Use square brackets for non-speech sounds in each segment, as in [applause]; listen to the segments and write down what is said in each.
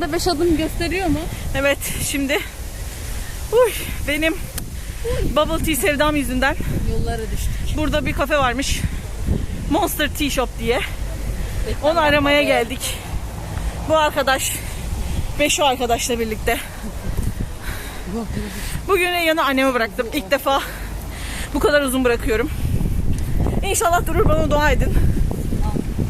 Da 5 adım gösteriyor mu? Evet şimdi uy, benim bubble tea sevdam yüzünden Yollara düştük. burada bir kafe varmış. Monster Tea Shop diye. Onu aramaya geldik. Bu arkadaş ve şu arkadaşla birlikte. Bugün yanı anneme bıraktım. İlk defa bu kadar uzun bırakıyorum. İnşallah durur bana dua edin.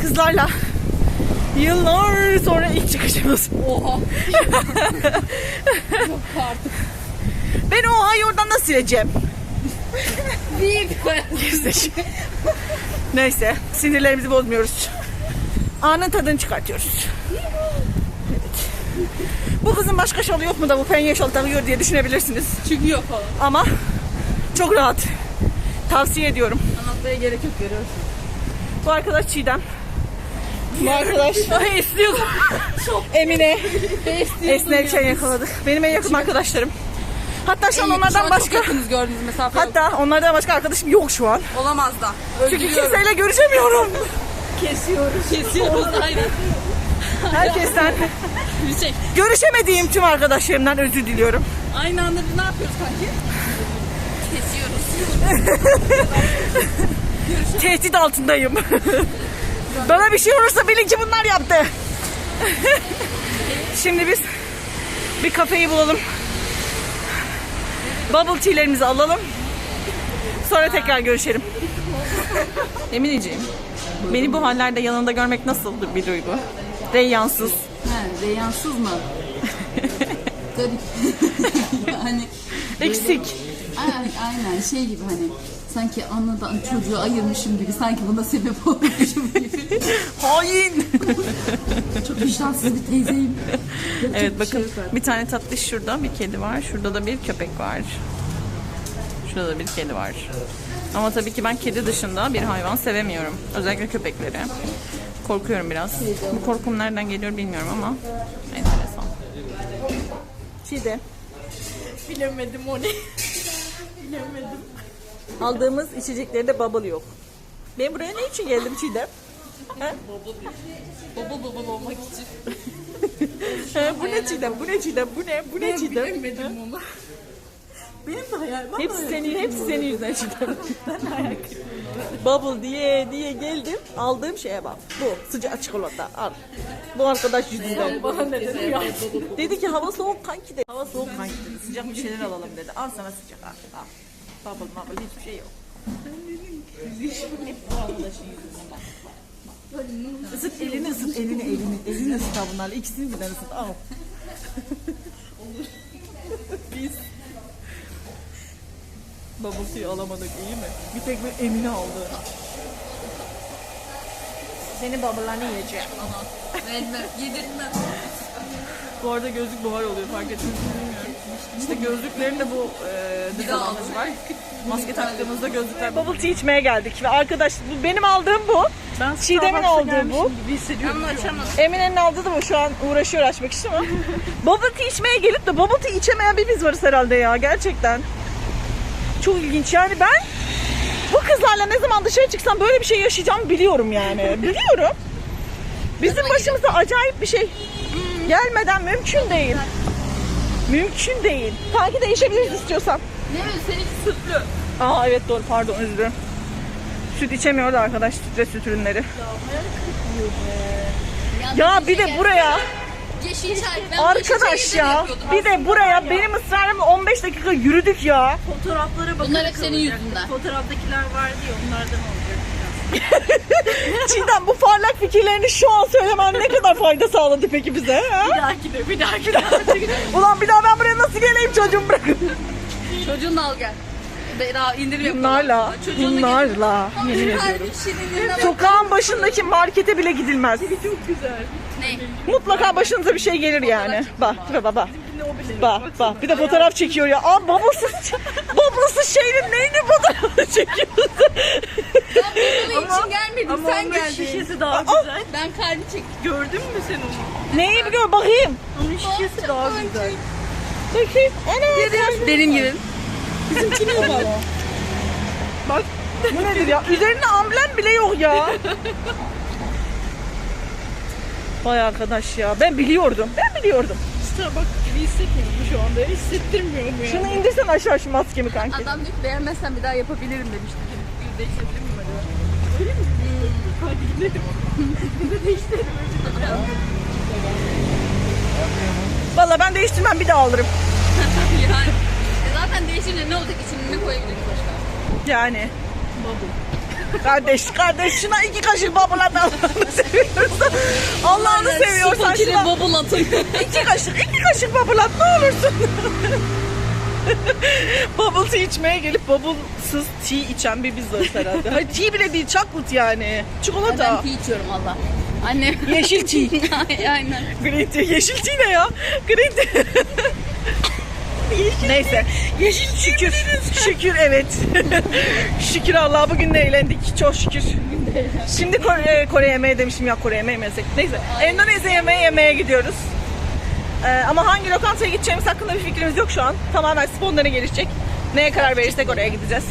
Kızlarla yıllar sonra ilk çıkışımız. Oha. [laughs] Çok artık. Ben o ayı oradan nasıl sileceğim? Büyük. Neyse sinirlerimizi bozmuyoruz. Anın tadını çıkartıyoruz. Evet. Bu kızın başka şalı yok mu da bu penye şalı takıyor diye düşünebilirsiniz. Çıkıyor falan. Ama çok rahat. Tavsiye ediyorum. Anlatmaya gerek yok görüyorsun. Bu arkadaş Çiğdem. Bu arkadaş [laughs] istiyor. Emine. Esnerken yakaladık. Benim en yakın arkadaşlarım. Hatta şu an onlardan başka yakınız gördüğünüz mesafe yok. hatta onlardan başka arkadaşım yok şu an. Olamaz da. Çünkü Öldürüyorum. kimseyle görüşemiyorum. Kesiyoruz. Kesiyoruz aynen. Herkesten [laughs] Bir şey. görüşemediğim tüm arkadaşlarımdan özür diliyorum. Aynı anda ne yapıyoruz kanki? Kesiyoruz. [laughs] Tehdit altındayım. Bana bir şey olursa bilin ki bunlar yaptı. [laughs] Şimdi biz bir kafeyi bulalım. Bubble tea'lerimizi alalım. Sonra tekrar görüşelim. [laughs] Emineciğim, beni bu hallerde yanında görmek nasıl bir duygu? Reyyansız. He, reyansız mı? [laughs] Garip. yani Eksik. aynen, aynen şey gibi hani sanki anadan çocuğu ayırmışım gibi sanki buna sebep olmuşum gibi. [laughs] Hain. [laughs] Çok vicdansız bir teyzeyim. Yapacak Evet bir şey bakın yok artık. bir tane tatlı şurada bir kedi var. Şurada da bir köpek var. Şurada da bir kedi var. Ama tabii ki ben kedi dışında bir hayvan sevemiyorum. Özellikle köpekleri. Korkuyorum biraz. Bu korkum nereden geliyor bilmiyorum ama enteresan. Çiğde. Bilemedim o ne. [laughs] Bilemedim. Aldığımız içeceklerde bubble yok. Ben buraya ne için geldim Çiğdem? He? Baba baba olmak için. He, bu ne Çiğdem? Bu ne Çiğdem? Bu ne? Bu ne Çiğdem? Bilemedim onu. Benim de hayalim Hepsi senin, hepsi senin yüzünden Çiğdem. Bubble diye diye geldim. Aldığım şeye bak. Bu sıcak çikolata. Al. Bu arkadaş yüzünden. bana ne dedi ya? Dedi ki hava soğuk kanki dedi. Hava soğuk kanki dedi. Sıcak bir şeyler alalım dedi. Al sana sıcak al. al. Bubble bubble hiçbir şey yok. Hep bu arkadaşın yüzünden bak. Isıt elini ısıt elini elini. Elini ısıt al bunlarla. İkisini birden ısıt al. Biz Bubble tea alamadık iyi mi? Bir tek bir Emine aldı. Senin bubble'larını yiyeceğim. Vermem, yedirtmem. Bu arada gözlük buhar oluyor fark ettiniz mi bilmiyorum. İşte gözlüklerin de bu e, dezavantajı var. Maske taktığımızda gözlükler... Bubble tea içmeye geldik ve arkadaş bu benim aldığım bu. Ben Çiğdem'in aldığı bu. Emine'nin aldığı da bu şu an uğraşıyor açmak için ama. [laughs] bubble tea içmeye gelip de bubble tea içemeyen bir biz varız herhalde ya gerçekten. Çok ilginç yani ben bu kızlarla ne zaman dışarı çıksam böyle bir şey yaşayacağımı biliyorum yani. [laughs] Biliyorum. Bizim başımıza acayip bir şey gelmeden mümkün değil. Mümkün değil. Kanki değişebiliriz istiyorsan. Ne mi? Seninki sütlü. Aa evet doğru pardon özür dilerim. Süt içemiyordu arkadaş süt süt ürünleri. Ya bir de buraya Yeşil çay. Ben arkadaş ya bir de buraya benim ısrarımla 15 dakika yürüdük ya. Fotoğraflara bakın. Bunlar hep senin yüzünden. Fotoğraftakiler vardı ya onlardan olacak. [laughs] Çiğdem bu parlak fikirlerini şu an söylemen ne kadar fayda sağladı peki bize? Ha? Bir dahaki de bir dahaki de. [laughs] Ulan bir daha ben buraya nasıl geleyim çocuğumu bırakın. Çocuğunu da al gel. Bera indirim yapalım. Bunlarla, Çocuğunu bunlarla. Yemin ediyorum. Bak. Sokağın başındaki markete bile gidilmez. Çok güzel. Ne? Mutlaka başınıza bir şey gelir yani. Bak, bak, bak. Bak, bak. Bir de fotoğraf çekiyor ya. Aa babasız, babasız şeyin neyini fotoğrafı çekiyorsun? Benim için gelmedim. Ama Sen onun geldin. şişesi daha güzel. Ben kalbi çektim. Gördün mü sen onu? Neyi bir gör bakayım. Onun şişesi daha güzel. Bakayım. Ana. Benim gibi. Bizimki ne baba? Bak. Bu nedir ya? Üzerinde amblem bile yok ya. [laughs] Vay arkadaş ya. Ben biliyordum. Ben biliyordum. Starbucks gibi hissetmiyorum şu anda. Hissettirmiyor mu Şunu indirsen aşağı şu maskemi kanki. Adam diyor ki beğenmezsen bir daha yapabilirim demişti. Bir değiştirebilir miyim acaba? Hadi gidelim. [laughs] Valla ben değiştirmem bir daha alırım. [laughs] yani. E zaten değişince ne olacak içine ne koyabiliriz başka? Yani. Kardeş, kardeş şuna iki kaşık babulat Allah'ını seviyorsan. Allah'ını seviyorsan Fakire şuna bubble atın. iki kaşık, iki kaşık babulat ne olursun. Bubble tea içmeye gelip bubble'sız tea içen bir biz varız herhalde. Hayır tea bile değil, chocolate yani. ben Çikolata. tea içiyorum valla. Annem. Yeşil tea. [laughs] Aynen. Green tea, yeşil tea ne ya? Green tea. [laughs] Neyse. Yeşil şükür. Şükür evet. [laughs] şükür Allah'a bugün de eğlendik. Çok şükür. Şimdi Kore, e, Kore yemeği demişim ya Kore yemeği yemesek. Neyse. Endonezya yemeği yemeye gidiyoruz. Ee, ama hangi lokantaya gideceğimiz hakkında bir fikrimiz yok şu an. Tamamen spontane gelişecek. Neye karar verirsek oraya gideceğiz.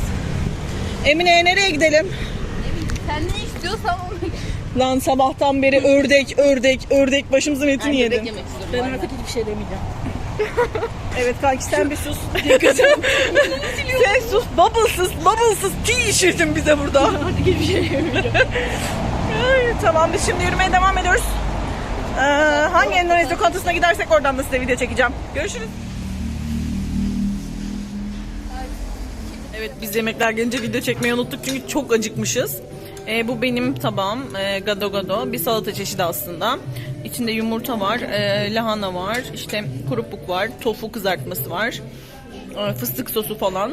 Emine'ye nereye gidelim? Sen ne istiyorsan onu Lan sabahtan beri ördek, ördek, ördek başımızın etini istiyorum. Ben artık hiçbir şey demeyeceğim. Evet kanki sen bir sus. [laughs] sen sus. Bubblesız, bubblesız tea içirdin bize burada. Artık hiçbir şey demeyeceğim. Ay, tamam biz şimdi yürümeye devam ediyoruz. Ee, hangi Endonezya lokantasına gidersek oradan da size video çekeceğim. Görüşürüz. Evet biz yemekler gelince video çekmeyi unuttuk çünkü çok acıkmışız. Ee, bu benim tabağım. Ee, gado gado. Bir salata çeşidi aslında. İçinde yumurta var, e, lahana var, işte kurupuk var, tofu kızartması var, e, fıstık sosu falan,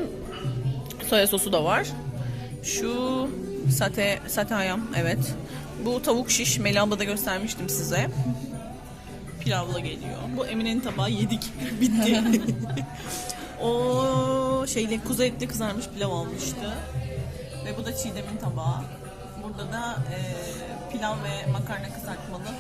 soya sosu da var. Şu sate, sate ayam, evet. Bu tavuk şiş, Melih da göstermiştim size. Pilavla geliyor. Bu Emine'nin tabağı yedik. [laughs] Bitti. [laughs] o şeyle kuzu etli kızarmış pilav almıştı. Ve bu da Çiğdem'in tabağı. Burada da e, pilav ve makarna kızartmalı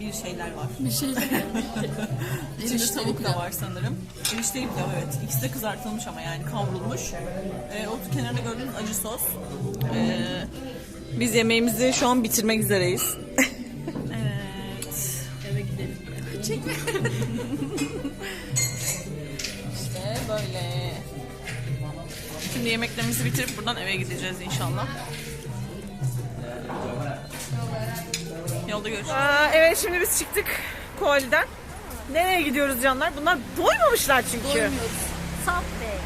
bir şeyler var. Bir şey. [laughs] İçinde tavuk da var sanırım. Erişteli pilav evet. İkisi de kızartılmış ama yani kavrulmuş. Ee, o kenarda gördüğünüz acı sos. Ee, biz yemeğimizi şu an bitirmek üzereyiz. [laughs] evet. Eve gidelim. Çekme. [laughs] İşte böyle. Şimdi yemeklerimizi bitirip buradan eve gideceğiz inşallah. Yolda görüşürüz. evet şimdi biz çıktık Koali'den. Nereye gidiyoruz canlar? Bunlar doymamışlar çünkü. Doymuyoruz. Subway.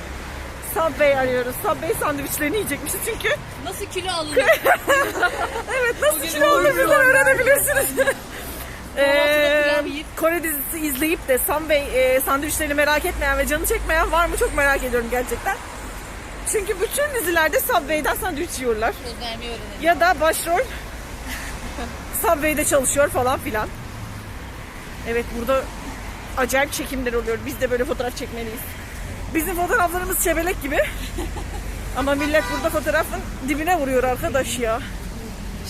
Subway arıyoruz. Subway sandviçlerini yiyecekmişiz çünkü. Nasıl kilo alınır? [laughs] Evet nasıl Bugün kilo aldığımızdan doymuyorlar. öğrenebilirsiniz. [laughs] Ee, Kore dizisi izleyip de Subway e, sandviçlerini merak etmeyen ve canı çekmeyen var mı çok merak ediyorum gerçekten. Çünkü bütün dizilerde Subway'den sandviç yiyorlar. Ya da başrol Subway'de çalışıyor falan filan. Evet burada acayip çekimler oluyor. Biz de böyle fotoğraf çekmeliyiz. Bizim fotoğraflarımız çebelek gibi. [laughs] Ama millet burada fotoğrafın dibine vuruyor arkadaş ya.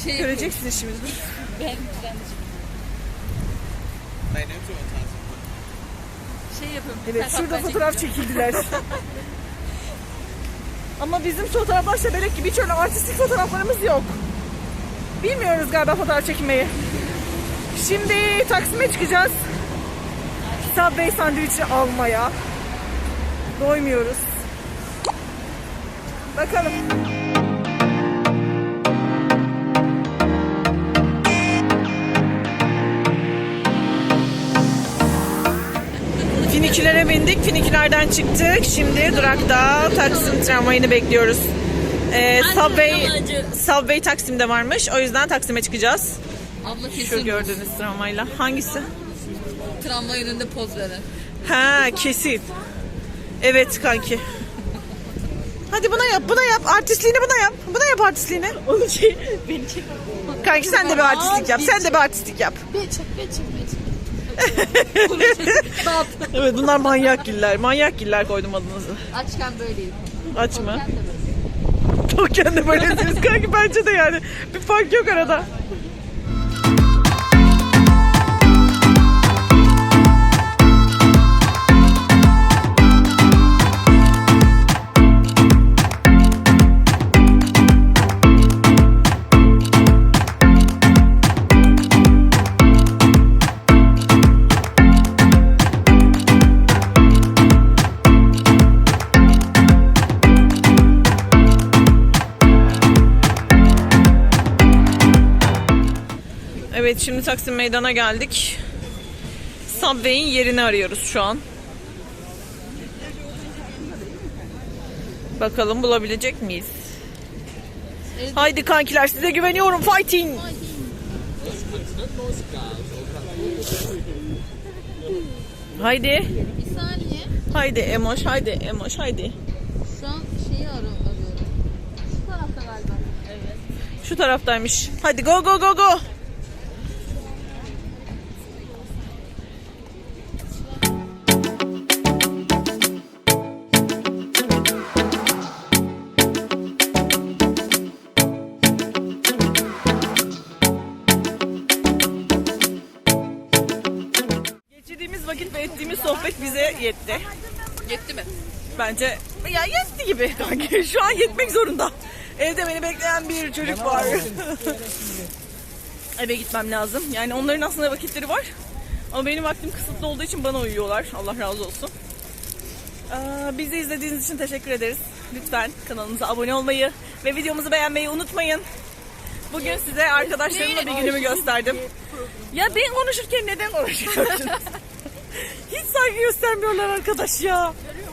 Şey. Göreceksiniz şimdi. Ben, ben şey yapıyorum. Evet şurada fotoğraf çekildiler. [laughs] Ama bizim fotoğraflar şebelek gibi hiç öyle artistik fotoğraflarımız yok. Bilmiyoruz galiba fotoğraf çekmeyi. Şimdi Taksim'e çıkacağız. Subway sandviçi almaya. Doymuyoruz. Bakalım. Finikilere bindik. Finikilerden çıktık. Şimdi durakta Taksim tramvayını bekliyoruz. Ee, Subway. Subway Taksim'de varmış. O yüzden Taksim'e çıkacağız. Abla Şu kesin gördüğünüz tramvayla. Hangisi? tramvay önünde poz veren. Ha kesin. Evet kanki. Hadi buna yap, buna yap. Artistliğini buna yap. Buna yap artistliğini. [laughs] Onu şey, beni çek. Kanki sen de bir artistlik yap. Sen de bir artistlik yap. Bir çek, bir çek, bir çek. [laughs] Evet bunlar manyak giller. Manyak giller koydum adınızı. Açken böyleyim. Aç Tokken de böylesiniz kanki bence de yani. Bir fark yok arada. Şimdi Taksim Meydan'a geldik. Subway'in yerini arıyoruz şu an. Bakalım bulabilecek miyiz? Haydi kankiler size güveniyorum. Fighting! Haydi. Bir saniye. Haydi Emoş, haydi Emoş, haydi. Şu an şeyi arı- arıyorum. Şu tarafta galiba. Evet. Şu taraftaymış. Hadi go go go go. Bize yetti. Yetti mi? Bence ya yetti gibi kanki. Şu an yetmek zorunda. Evde beni bekleyen bir çocuk var. [laughs] Eve gitmem lazım. Yani onların aslında vakitleri var. Ama benim vaktim kısıtlı olduğu için bana uyuyorlar. Allah razı olsun. Ee, bizi izlediğiniz için teşekkür ederiz. Lütfen kanalımıza abone olmayı ve videomuzu beğenmeyi unutmayın. Bugün size arkadaşlarımla bir günümü gösterdim. Ya ben konuşurken neden konuşuyorsun? [laughs] Saygı göstermiyorlar arkadaş ya.